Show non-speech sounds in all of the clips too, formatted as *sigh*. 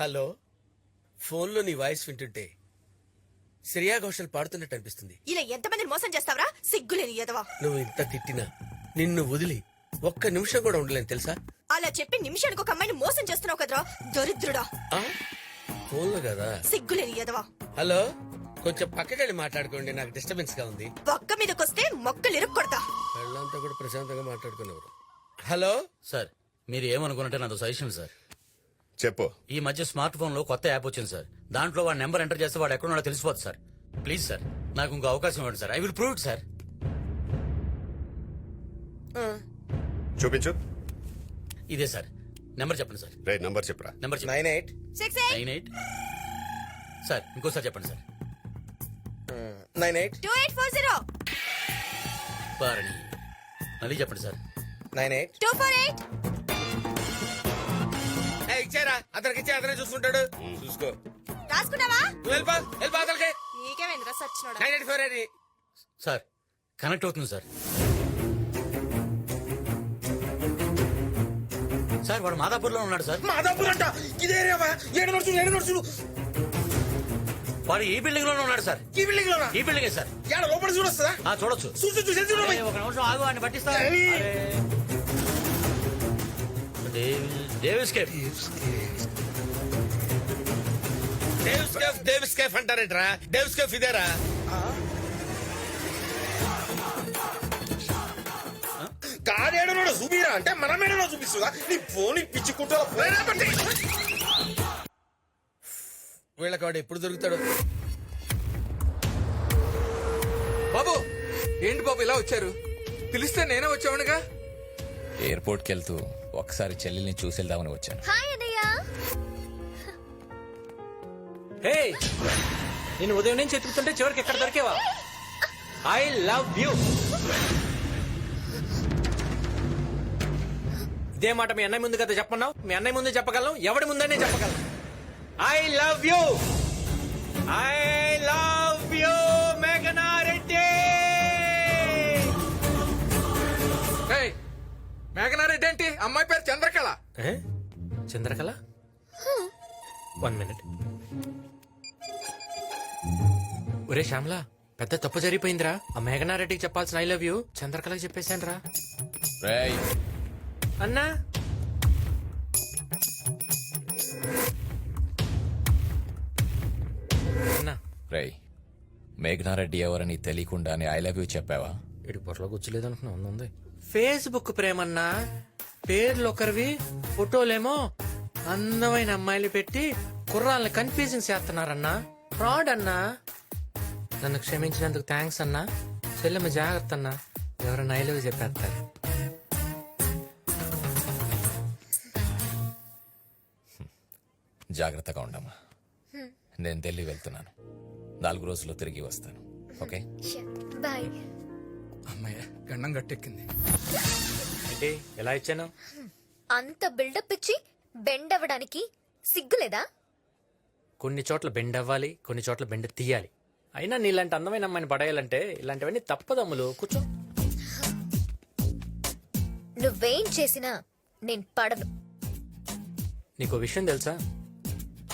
Hello ఫోన్లో నీ voice వింటుంటే శ్రేయా ఘోషల్ పాడుతున్నట్టు అనిపిస్తుంది. ఇలా ఎంతమందిని మోసం చేస్తావరా? సిగ్గులేని ఎదవా నువ్వు ఇంత తిట్టినా నిన్ను వదిలి ఒక్క నిమిషం కూడా ఉండలేను తెలుసా? అలా చెప్పి నిమిషానికి ఒక అమ్మాయిని మోసం చేస్తున్నావు కదరా? దరిద్రుడా. ఆ? ఫోన్లో కదా? సిగ్గులేని ఎదవా హలో కొంచెం పక్కకెళ్ళి మాట్లాడుకోండి నాకు డిస్టర్బెన్స్గా ఉంది. పక్క మీదకొస్తే మొక్కలు ఇరుక్కొడతా. వాళ్ళంతా కూడా ప్రశాంతంగా మాట్లాడుకునేవారు. హలో? సార్ మీరు ఏమనుకున్నట్టే నాతో సజెషన్ సార్. చెప్పు. ఈ మధ్య స్మార్ట్ ఫోన్లో కొత్త యాప్ వచ్చింది సార్. దాంట్లో వాడి నెంబర్ ఎంటర్ చేస్తే వాడు ఎక్కడున్నాడో తెలిసిపోతుంది సార్. ప్లీజ్ సార్ నాకు ఇంకో అవకాశం ఇవ్వండి sir. I will prove it sir. చూపించు. ఇదే సార్. నెంబర్ చెప్పండి సార్. రే నంబర్ చెప్పురా. Number nine eight. Six nine eight. Sir ఇంకోసారి చెప్పండి sir. Nine eight. Two eight four zero. మళ్ళీ చెప్పండి sir. Nine eight. Two four eight. ఇచ్చారా? అతనికి ఇచ్చే అతనే చూసుకుంటాడు. చూసుకో. రాసుకున్నావా? నువ్వు వెళ్ళిపో వెళ్ళిపో అతనికి. నీకేమైందిరా సచ్చినోడా? Nine eight four eight sir connect అవుతుంది సార్. సార్ వాడు మాదాపూర్లో ఉన్నాడు సార్. మాదాపూర్ అంట? ఇదే ఏడు నడుచు ఏడు నడుచు వాడు ఈ బిల్డింగ్లోనే ఉన్నాడు సార్. ఈ బిల్డింగ్ లోనా ఈ బిల్డింగే సార్. ఏడ లోపల చూడొస్తుందా? ఆ, చూడొచ్చు. చూసి చూసి చూడు ఒక నిమిషం ఆగు అని పట్టిస్తా. Davis cafe. Davis cafe Davis cafe అంటారేంట్రా? Davis cafe ఇదేరా? కాడేడున్నాడు చూపిరా అంటే మన మేడలో చూపిస్తుందా నీ ఫోన్ పిచ్చి కుట్రలో పోయినా బట్టి. వీళ్ళకి వాడు ఎప్పుడు దొరుకుతాడు. బాబు ఏంటి బాబు ఇలా వచ్చారు? పిలిస్తే నేనే వచ్చావునుగా ఎయిర్పోర్ట్కి వెళ్తూ ఒకసారి చెల్లెల్ని చూసి వెళ్దామని వచ్చాను. హాయ్ అన్నయ్య. హే! నేను ఉదయం నుంచి ఎత్తుకుతుంటే చివరికి ఎక్కడ దొరికేవా? ఐ లవ్ యూ ఇదే మాట మీ అన్నయ్య ముందు కదా చెప్పన్నావు మీ అన్నయ్య ముందు చెప్పగలను ఎవడి ముందనే చెప్పగలను. I love you I love Meghana Reddy ఏంటి? అమ్మాయి పేరు చంద్రకళ. ఏ? చంద్రకళ? One minute. ఒరే శ్యామలా పెద్ద తప్పు జరిగిపోయిందిరా. ఆ మేఘనారెడ్డికి చెప్పాల్సిన ఐ లవ్ యూ చంద్రకళకి చెప్పేశాను రా రేయ్. అన్నా? అన్నా? రేయ్ మేఘనారెడ్డి ఎవరని తెలియకుండానే ఐ లవ్ యూ చెప్పావా? ఇటు పొరలో కూర్చోలేదు అనుకున్నా ఉంది, ఉంది. ఫేస్బుక్ ప్రేమన్నా పేర్లు ఒకరివి ఫోటోలేమో అందమైన అమ్మాయిలు పెట్టి కుర్రాళ్ళని కన్ఫ్యూజింగ్ చేస్తున్నారన్నా. ఫ్రాడ్ అన్నా. నన్ను క్షమించినందుకు థ్యాంక్స్ అన్నా. చెల్లెమ్మ జాగ్రత్త అన్నా ఎవరైనా ఐ లవ్ చెప్పేస్తారు. జాగ్రత్తగా ఉండమ్మా. నేను ఢిల్లీ వెళ్తున్నాను. నాలుగు రోజుల్లో తిరిగి వస్తాను. ఓకే? బాయ్ అమ్మాయి గండం గట్టెక్కింది. ఏంటి ఎలా ఇచ్చాను? అంత బిల్డప్ ఇచ్చి బెండ్ అవ్వడానికి సిగ్గులేదా? కొన్ని చోట్ల బెండ్ అవ్వాలి కొన్ని చోట్ల బెండ్ తీయాలి. అయినా నీలాంటి అందమైన అమ్మాయిని పడేయాలంటే ఇలాంటివన్నీ తప్పదమ్ములు కూర్చో. నువ్వేం చేసినా నేను పడను. నీకు విషయం తెలుసా?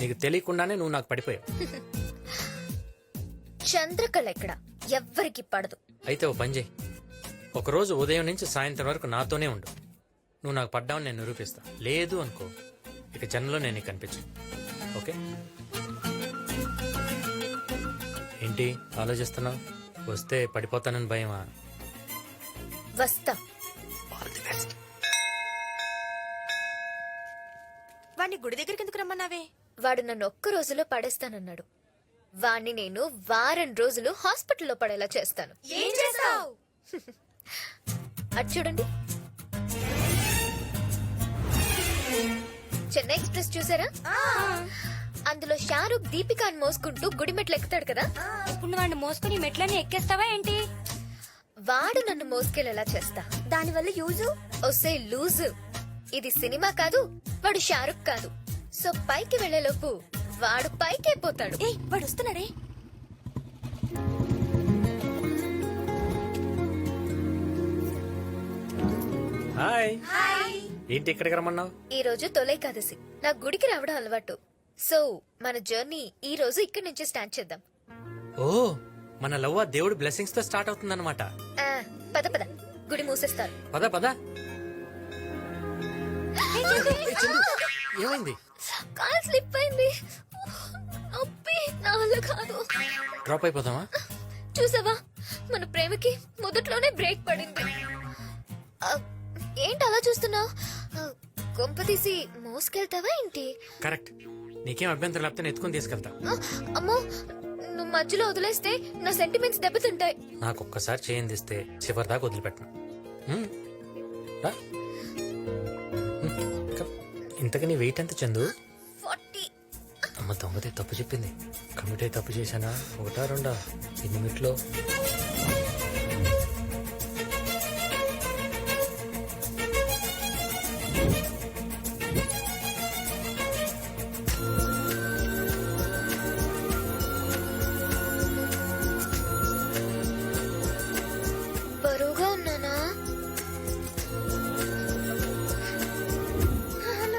నీకు తెలియకుండానే నువ్వు నాకు పడిపోయావు. చంద్రకళ ఎక్కడ? ఎవ్వరికి పడదు. అయితే ఓ పని చేయి. ఒకరోజు ఉదయం నుంచి సాయంత్రం వరకు నాతోనే ఉండు. నువ్వు నాకు పడ్డావని నేను నిరూపిస్తా. లేదు అనుకో. ఇక జన్మలో నేను నీకు కనిపించు ఓకే? ఏంటి? ఆలోచిస్తున్నావు? వస్తే పడిపోతానని భయమా? వస్తా. వాడిని గుడి దగ్గరికి ఎందుకు రమ్మన్నావే? వాడు నన్ను ఒక్క రోజులో పడేస్తానన్నాడు. వాణ్ణి నేను వారం రోజులు హాస్పిటల్లో పడేలా చేస్తాను. ఏం చేస్తావు? *laughs* అటు చూడండి. చెన్నై ఎక్స్ప్రెస్ చూసారా? అందులో షారూక్ దీపికాని మోసుకుంటూ గుడిమెట్లు ఎక్కుతాడు కదా? ఇప్పుడు వాడిని మోసుకుని మెట్లని ఎక్కేస్తావా ఏంటి? వాడు నన్ను మోసుకెళ్ళేలా చేస్తా. దానివల్ల యూజు? ఒసే లూజు. ఇది సినిమా కాదు వాడు షారుఖ్ కాదు. సో పైకి వెళ్ళేలోపు వాడు పైకి అయిపోతాడు ఏయ్ వాడు వస్తున్నాడే. హాయ్. ఏంటి ఇక్కడికి రమ్మన్నావు? ఈ రోజు తొలైకాదశి నా గుడికి రావడం అలవాటు. సో మన జర్నీ ఈ రోజు ఇక్కడి నుంచి స్టార్ట్ చేద్దాం. ఓ మన లవ్వ దేవుడి బ్లెస్సింగ్స్తో స్టార్ట్ అవుతుందన్నమాట. ఆ, పద పద. గుడి మూసేస్తారు. పద పద. చందు, ఏమైంది? కాల్ స్లిప్ అయింది. నా వల్ల కాదు. డ్రాప్ అయిపోదామా? చూసావా? మన ప్రేమకి మొదట్లోనే బ్రేక్ పడింది. ఆ, ఏంటి అలా చూస్తున్నావు? కొంప తీసి మోసుకెళ్తావా ఏంటి? కరెక్ట్ నీకేం అభ్యంతరం లేకపోతే నేను ఎత్తుకొని తీసుకెళ్తా. ఆ, అమ్మో నువ్వు మధ్యలో వదిలేస్తే నా సెంటిమెంట్స్ దెబ్బతింటాయి. నాకు ఒక్కసారి చేయందిస్తే చివరి దాకా వదిలిపెట్టను. హ్మ్. రా. హ్మ్. కమ్. ఇంతకని వెయిట్ ఎంత చందు? అమ్మ దొంగతే తప్పు చెప్పింది. కమిటీ తప్పు చేశానా? ఒకటా రెండా? ఎన్ని మిట్లో? బరువుగా ఉన్నానా? అలా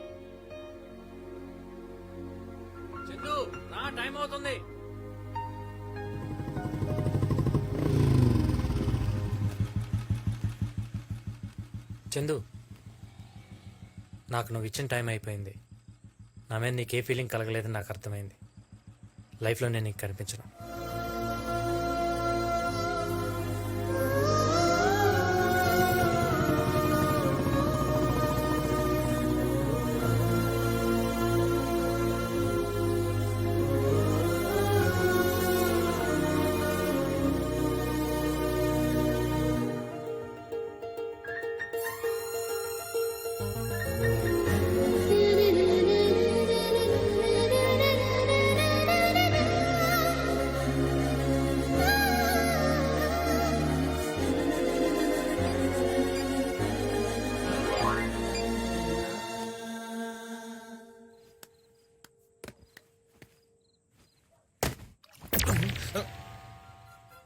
టైం అవుతుంది చందు నాకు నువ్వు ఇచ్చిన టైం అయిపోయింది. నా మీద నీకే ఫీలింగ్ కలగలేదని నాకు అర్థమైంది. లైఫ్లో నేను నీకు కనిపించను.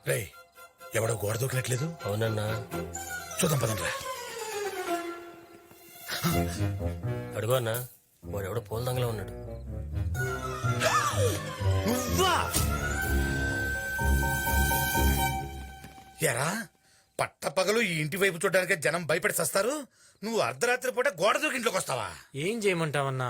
రే ఎవడో గోడ దూకినట్లేదు అవునన్నా. చూద్దాం పదండ్రా అడుగు అన్నా వాడు ఎవడో పూల దంగలో ఉన్నాడు. నువ్వా? ఎరా పట్టపగలు ఈ ఇంటి వైపు చూడడానికి జనం భయపడి సస్తారు. నువ్వు అర్ధరాత్రి పూట గోడ దూకి ఇంట్లోకి వస్తావా ఏం చేయమంటావన్నా?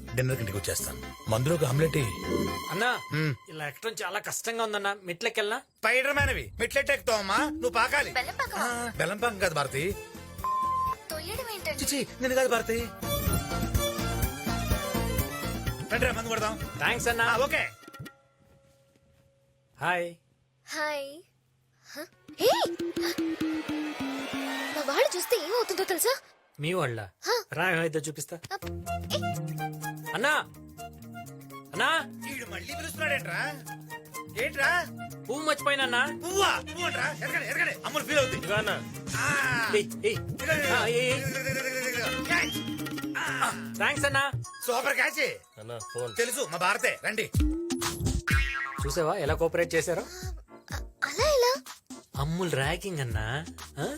డిన్నర్ కింటికి వచ్చేస్తాను. మందులో ఒక ఆమ్లెట్. అన్నా ఇలా ఎక్కడం చాలా కష్టంగా ఉందన్నా. మెట్లకెళ్ళా స్పైడర్ మ్యాన్ అవి మెట్లెట్ ఎక్కుతావమ్మా నువ్వు పాకాలి. బెల్లం పాకమా? ఆ, బెల్లం పాకం కాదు భారతి. తొయ్యడం ఏంటండి? చిచి నేను కాదు భారతి. రండి రా, మందు కొడదాం. థ్యాంక్స్ అన్నా. ఆ, ఓకే. హాయ్. హాయ్. హ? హే! మా వాడు చూస్తే ఏమవుతుందో తెలుసా? మీ వాళ్ళ? రా ఏమైతే చూపిస్తా. అప్. అన్నా! అన్నా! వీడు మళ్ళీ పిలుస్తున్నాడేంట్రా? ఏంట్రా? పువ్వు మర్చిపోయినా పువ్వా? పువ్వు అంట్రా ఎరగడే. ఎరగడే అమ్ములు ఫీల్ అవుతుంది ఆ. థ్యాంక్స్ అన్నా. Super catch. తెలుసు మా భారతే. రండి. చూసావా ఎలా కోఆపరేట్ చేశారో? అలా ఎలా? అమ్ముల్ ర్యాకింగ్ అన్నా. ఆ?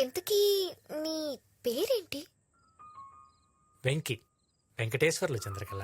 ఇంతకీ నీ పేరేంటి? వెంకి. వెంకటేశ్వర్లు చంద్రకళ.